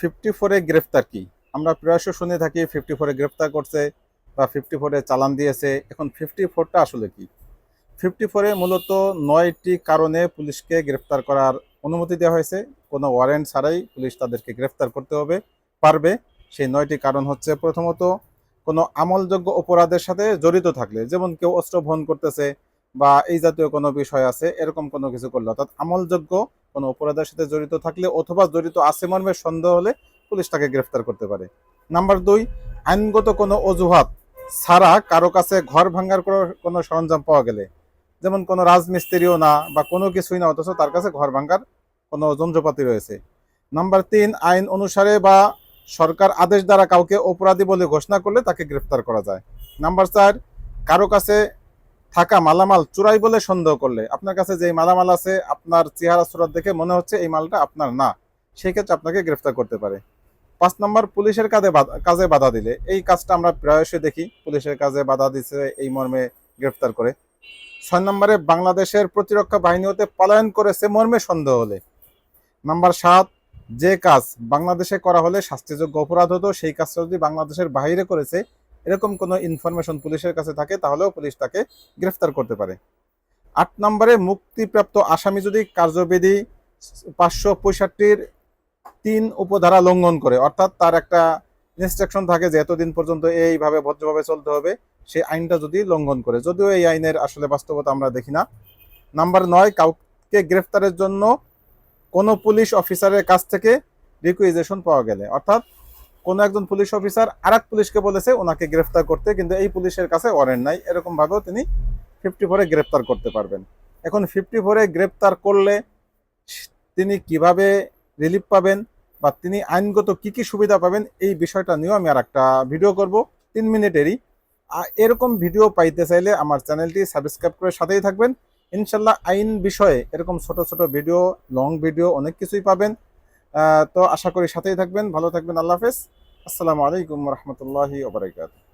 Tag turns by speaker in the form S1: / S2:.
S1: Fifty ফোরে গ্রেফতার কি? আমরা প্রায়শ শুনে থাকি ফিফটি ফোরে গ্রেফতার করছে বা ফিফটি ফোরে চালান দিয়েছে। এখন ফিফটি ফোরটা আসলে কি? ফিফটি ফোরে মূলত নয়টি কারণে পুলিশকে গ্রেফতার করার অনুমতি দেওয়া হয়েছে। কোনো ওয়ারেন্ট ছাড়াই পুলিশ তাদেরকে গ্রেফতার করতে হবে, পারবে। সেই নয়টি কারণ হচ্ছে প্রথমত, কোনো আমলযোগ্য অপরাধের সাথে জড়িত থাকলে, যেমন কেউ অস্ত্র বহন করতেছে বা এই জাতীয় কোনো বিষয় আছে, এরকম কোনো কিছু করলে, অর্থাৎ আমলযোগ্য কোনো অপরাধের সাথে জড়িত থাকলে অথবা জড়িত আছে মর্মে সন্দেহ হলে পুলিশ তাকে গ্রেফতার করতে পারে। নাম্বার দুই, আইনগত কোনো অজুহাত ছাড়া কারও কাছে ঘর ভাঙার কোনো- সরঞ্জাম পাওয়া গেলে, যেমন কোনো রাজমিস্ত্রিও না বা কোনো কিছুই না, অথচ তার কাছে ঘর ভাঙার কোনো যন্ত্রপাতি রয়েছে। নাম্বার তিন, আইন অনুসারে বা সরকার আদেশ দ্বারা কাউকে অপরাধী বলে ঘোষণা করলে তাকে গ্রেফতার করা যায়। নাম্বার চার, কারও কাছে থাকা মালামাল চুরাই বলে সন্দেহ করলে। আপনার কাছে যে মালামাল আছে, আপনার চেহারা সুরাত দেখে মনে হচ্ছে এই মালটা আপনার না। সেই ক্ষেত্রে আপনাকে গ্রেফতার করতে পারে। পাঁচ নম্বর, পুলিশের কাজে কাজে বাধা দিলে। এই কাজটা আমরা প্রায়শই দেখি। পুলিশের কাজে বাধা দিছে, এই মর্মে গ্রেফতার করে। ছয় নম্বরে, বাংলাদেশের প্রতিরক্ষা বাহিনী হতে পলায়ন করেছে মর্মে সন্দেহ হলে। নাম্বার সাত, যে কাজ বাংলাদেশে করা হলে শাস্তিযোগ্য অপরাধ হতো, সেই কাজটা যদি বাংলাদেশের বাইরে করেছে এরকম কোনো ইনফরমেশন পুলিশের কাছে থাকে, তাহলেও পুলিশ তাকে গ্রেফতার করতে পারে। আট নম্বরে, মুক্তিপ্রাপ্ত আসামি যদি কার্যবিধি পাঁচশো পঁয়ষট্টির তিন উপধারা লঙ্ঘন করে, অর্থাৎ তার একটা ইনস্ট্রাকশন থাকে যে এতদিন পর্যন্ত এইভাবে ভদ্রভাবে চলতে হবে, সেই আইনটা যদি লঙ্ঘন করে। যদিও এই আইনের আসলে বাস্তবতা আমরা দেখি না। নাম্বার নয়, কাউকে গ্রেফতারের জন্য কোনো পুলিশ অফিসারের কাছ থেকে রিকুইজেশন পাওয়া গেলে, অর্থাৎ কোনো একজন পুলিশ অফিসার আর পুলিশকে বলেছে ওনাকে গ্রেফতার করতে, কিন্তু এই পুলিশের কাছে ওয়ারেন্ট নাই। এরকম ভাবেও তিনি ফিফটি ফোরে গ্রেফতার করতে পারবেন। এখন ফিফটি ফোরে গ্রেফতার করলে তিনি কীভাবে রিলিফ পাবেন বা তিনি আইনগত কি কি সুবিধা পাবেন, এই বিষয়টা নিয়েও আমি আর একটা ভিডিও করব। তিন মিনিটেরই। এরকম ভিডিও পাইতে চাইলে আমার চ্যানেলটি সাবস্ক্রাইব করে সাথেই থাকবেন। ইনশাল্লাহ আইন বিষয়ে এরকম ছোট ছোট ভিডিও, লং ভিডিও অনেক কিছুই পাবেন। তো আশা করি সাথেই থাকবেন ভালো থাকবেন আল্লাহ হাফেজ। আসসালামু আলাইকুম রহমতুল্লাহি ওবরাকাতুহ